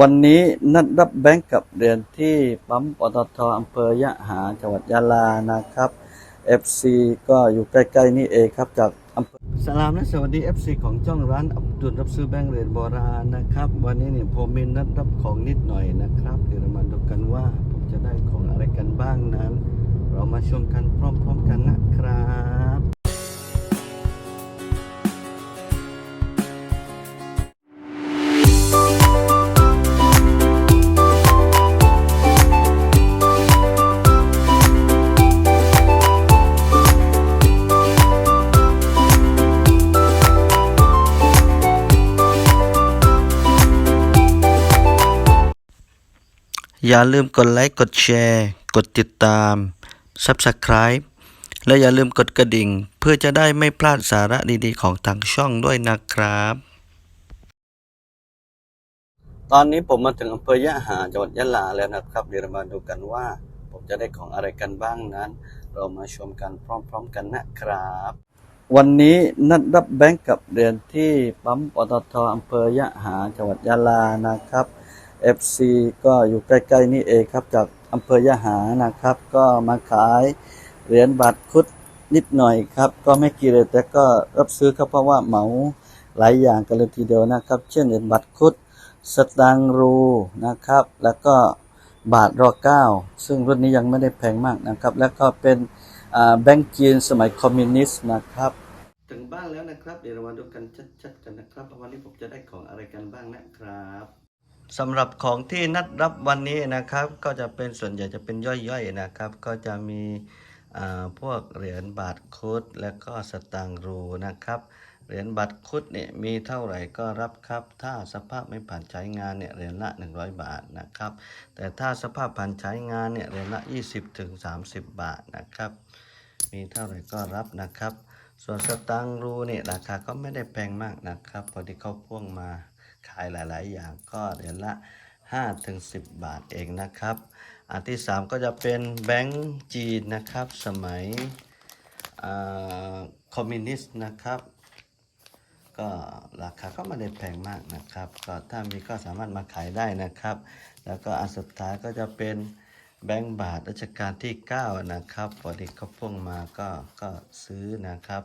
วันนี้นัดรับแบงก์กับเรียนที่ปั๊มปตทอำเภอยะหาจังหวัดยะลานะครับ FC ก็อยู่ใกล้ๆนี่เองครับจากอำเภอสลามและสวัสดี FC ของจ้องร้านอับดุลรับซื้อแบงก์เหรียญโบราณนะครับ วันนี้เนี่ยผมมีนัดรับของนิดหน่อยนะครับ เดี๋ยวเรามาดูกันว่าผมจะได้ของอะไรกันบ้างนั้น เรามาชมกันพร้อมๆกันนะครับ อย่าลืมกดไลค์ กดแชร์ กดติดตาม Subscribe และอย่าลืมกดกระดิ่ง เพื่อจะได้ไม่พลาดสาระดีๆ ของทางช่องด้วยนะครับ ตอนนี้ผมมาถึงอำเภอยะหาจังหวัดยะลาแล้วนะครับเดี๋ยวเรามาดูกันว่า ผมจะได้ของอะไรกันบ้างนั้น เรามาชมกันพร้อม ๆ กันนะครับ วันนี้นัดรับแบงก์กับเรียนที่ปั๊มปตทอำเภอยะหาจังหวัดยะลานะครับ FC ก็อยู่ใกล้ๆนี่เองครับจากอำเภอยะหานะครับ ก็มาขายเหรียญบาทคุดนิดหน่อยครับ ก็ไม่กี่เลยแต่ก็รับซื้อครับเพราะว่าเหมาหลายอย่างกันเลยทีเดียวนะครับ เช่นเหรียญบาทคุดสตางรูนะครับ แล้วก็บาทรอเก้าซึ่งรุ่นนี้ยังไม่ได้แพงมากนะครับ แล้วก็เป็นแบงก์จีนสมัยคอมมิวนิสต์นะครับถึงบ้านแล้วนะครับ เดี๋ยวเรามาดูกันชัดๆกันนะครับว่าวันนี้ผมจะได้ของอะไรกันบ้างนะครับ สำหรับของที่นัดรับวันนี้นะครับ ก็จะเป็นส่วนใหญ่จะเป็นย่อยๆนะครับ ก็จะมีพวกเหรียญบาทคุดและก็สตางรูนะครับเหรียญบาทคุดเนี่ยมีเท่าไหร่ก็รับครับ ถ้าสภาพไม่ผ่านใช้งานเนี่ยเหรียญละ 100 บาทนะครับ แต่ถ้าสภาพผ่านใช้งานเนี่ยเหรียญละ 20ถึง30 บาทนะครับ มีเท่าไหร่ก็รับนะครับ ส่วนสตังค์รูเนี่ยราคาก็ไม่ได้แพงมากนะครับ พอที่เขาพ่วงมา ขายหลาย ๆ อย่างก็เหรียญละ5ถึง10 บาทเองนะครับ อันที่ 3 ก็จะเป็นแบงก์จีนนะครับ สมัยคอมมิวนิสต์นะครับ ก็ราคาก็ไม่ได้แพงมากนะครับ ก็ถ้ามีก็สามารถมาขายได้นะครับ แล้วก็อันสุดท้ายก็จะเป็น แบงก์บาทรัชกาลที่ 9 นะครับพอดีเขาพ่วงมาก็ก็ซื้อนะครับ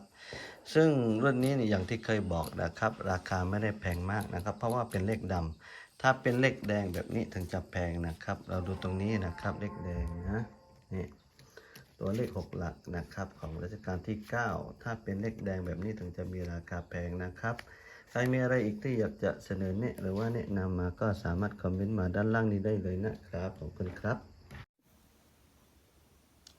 ซึ่งรุ่นนี้นี่อย่างที่เคยบอกนะครับ ราคาไม่ได้แพงมากนะครับ เพราะว่าเป็นเลขดำถ้าเป็นเลขแดงแบบนี้ถึงจะแพงนะครับ เราดูตรงนี้นะครับเลขแดงนะนี่ตัวเลขหกหลักนะครับของรัชกาลที่ 9 ถ้าเป็นเลขแดงแบบนี้ถึงจะมีราคาแพงนะครับ ใครมีอะไรอีกที่อยากจะเสนอแนะหรือว่าแนะนำมาก็สามารถคอมเมนต์มาด้านล่างนี้ได้เลยนะครับ ขอบคุณครับ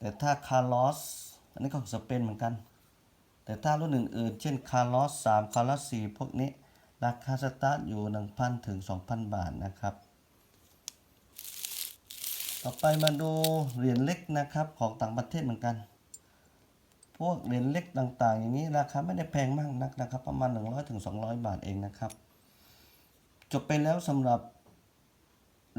แต่ถ้าคาร์ลอสอันนี้ก็ของสเปนเหมือนกัน แต่ถ้ารุ่นอื่นๆ เช่นคาร์ลอส3คาร์ลอส4พวกนี้ ราคาสตาร์ทอยู่ 1,000 ถึง 2,000 บาทนะครับ ต่อไปมาดูเหรียญเล็กนะครับของต่างประเทศเหมือนกัน พวกเหรียญเล็กต่างๆ อย่างนี้ราคาไม่ได้แพงมากนักนะครับ ประมาณ 100ถึง200 บาทเองนะครับ จบไปแล้วสำหรับ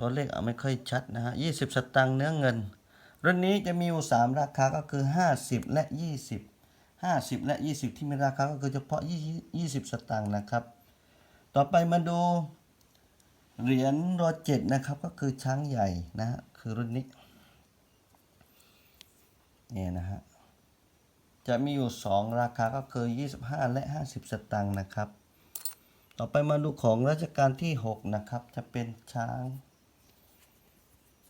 ตัวเลขอาไม่ค่อยชัดนะฮะ20สตังค์เนื้อเงิน รุ่นนี้จะมีอยู่3ราคาก็คือ 50 และ 20 50 และ 20 ที่มีราคาก็คือเฉพาะ 20 สตางค์นะครับ ต่อไปมาดูเหรียญรอเจ็ดนะครับก็คือช้างใหญ่นะฮะคือรุ่นนี้เนี่ยนะฮะจะมีอยู่ 2 ราคาก็คือ 25 และ 50 สตางค์นะครับ ต่อไปมาดูของรัชกาลที่ 6 นะครับ จะเป็นช้าง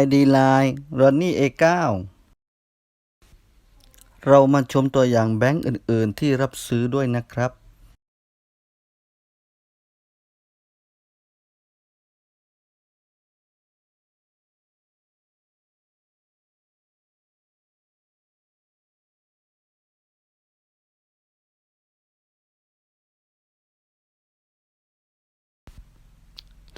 ID Line Ronny A9 เรามาชมตัวอย่างแบงก์อื่น ๆ ที่รับซื้อด้วยนะครับ